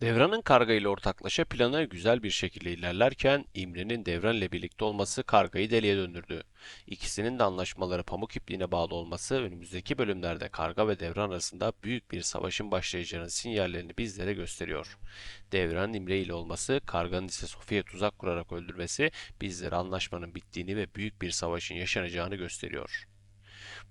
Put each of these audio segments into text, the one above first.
Devran'ın Karga ile ortaklaşa planı güzel bir şekilde ilerlerken İmre'nin Devran ile birlikte olması Karga'yı deliye döndürdü. İkisinin de anlaşmaları pamuk ipliğine bağlı olması önümüzdeki bölümlerde Karga ve Devran arasında büyük bir savaşın başlayacağının sinyallerini bizlere gösteriyor. Devran'ın İmre ile olması, Karga'nın ise Sofya'ya tuzak kurarak öldürmesi bizlere anlaşmanın bittiğini ve büyük bir savaşın yaşanacağını gösteriyor.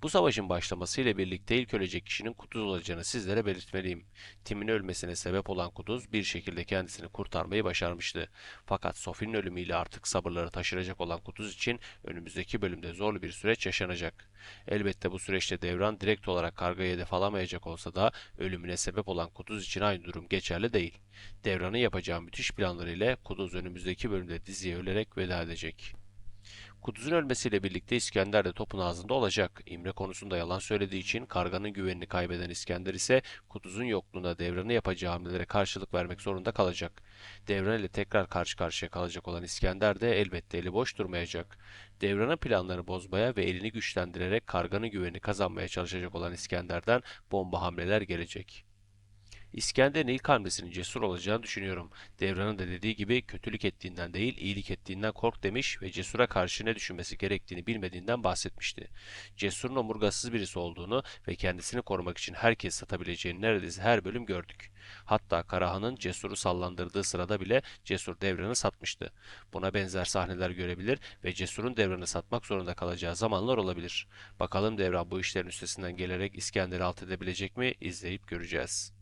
Bu savaşın başlamasıyla birlikte ilk ölecek kişinin Kutuz olacağını sizlere belirtmeliyim. Tim'in ölmesine sebep olan Kutuz bir şekilde kendisini kurtarmayı başarmıştı. Fakat Sophie'nin ölümüyle artık sabırları taşıracak olan Kutuz için önümüzdeki bölümde zorlu bir süreç yaşanacak. Elbette bu süreçte Devran direkt olarak kargayı hedef alamayacak olsa da ölümüne sebep olan Kutuz için aynı durum geçerli değil. Devran'ın yapacağı müthiş planları ile Kutuz önümüzdeki bölümde diziye ölerek veda edecek. Kuduz'un ölmesiyle birlikte İskender de topun ağzında olacak. İmre konusunda yalan söylediği için karganın güvenini kaybeden İskender ise Kuduz'un yokluğunda Devran'ı yapacağı hamlelere karşılık vermek zorunda kalacak. Devran ile tekrar karşı karşıya kalacak olan İskender de elbette eli boş durmayacak. Devran'ın planlarını bozmaya ve elini güçlendirerek karganın güvenini kazanmaya çalışacak olan İskender'den bomba hamleler gelecek. İskender'in ilk hamlesinin cesur olacağını düşünüyorum. Devran'ın da dediği gibi kötülük ettiğinden değil, iyilik ettiğinden kork demiş ve cesura karşı ne düşünmesi gerektiğini bilmediğinden bahsetmişti. Cesurun omurgasız birisi olduğunu ve kendisini korumak için herkes satabileceğini neredeyse her bölüm gördük. Hatta Karahan'ın Cesur'u sallandırdığı sırada bile Cesur Devran'ı satmıştı. Buna benzer sahneler görebilir ve Cesur'un Devran'ı satmak zorunda kalacağı zamanlar olabilir. Bakalım Devran bu işlerin üstesinden gelerek İskender'i alt edebilecek mi? İzleyip göreceğiz.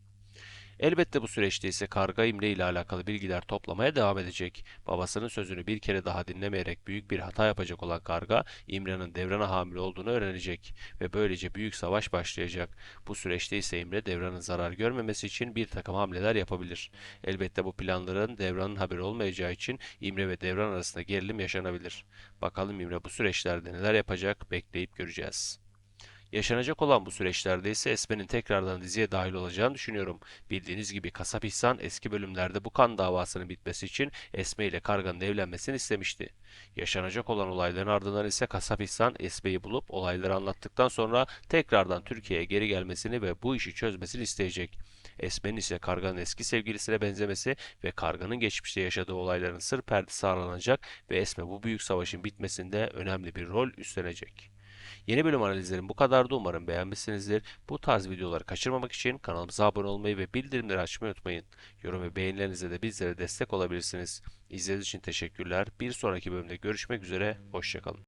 Elbette bu süreçte ise Karga İmre ile alakalı bilgiler toplamaya devam edecek. Babasının sözünü bir kere daha dinlemeyerek büyük bir hata yapacak olan Karga, İmre'nin Devran'a hamile olduğunu öğrenecek ve böylece büyük savaş başlayacak. Bu süreçte ise İmre Devran'ın zarar görmemesi için bir takım hamleler yapabilir. Elbette bu planların Devran'ın haberi olmayacağı için İmre ve Devran arasında gerilim yaşanabilir. Bakalım İmre bu süreçlerde neler yapacak bekleyip göreceğiz. Yaşanacak olan bu süreçlerde ise Esme'nin tekrardan diziye dahil olacağını düşünüyorum. Bildiğiniz gibi Kasap İhsan eski bölümlerde bu kan davasının bitmesi için Esme ile Kargan'ın evlenmesini istemişti. Yaşanacak olan olayların ardından ise Kasap İhsan Esme'yi bulup olayları anlattıktan sonra tekrardan Türkiye'ye geri gelmesini ve bu işi çözmesini isteyecek. Esme'nin ise Kargan'ın eski sevgilisine benzemesi ve Kargan'ın geçmişte yaşadığı olayların sır perdesi aralanacak ve Esme bu büyük savaşın bitmesinde önemli bir rol üstlenecek. Yeni bölüm analizlerim bu kadardı. Umarım beğenmişsinizdir. Bu tarz videoları kaçırmamak için kanalımıza abone olmayı ve bildirimleri açmayı unutmayın. Yorum ve beğenilerinizle de bizlere destek olabilirsiniz. İzlediğiniz için teşekkürler. Bir sonraki bölümde görüşmek üzere. Hoşçakalın.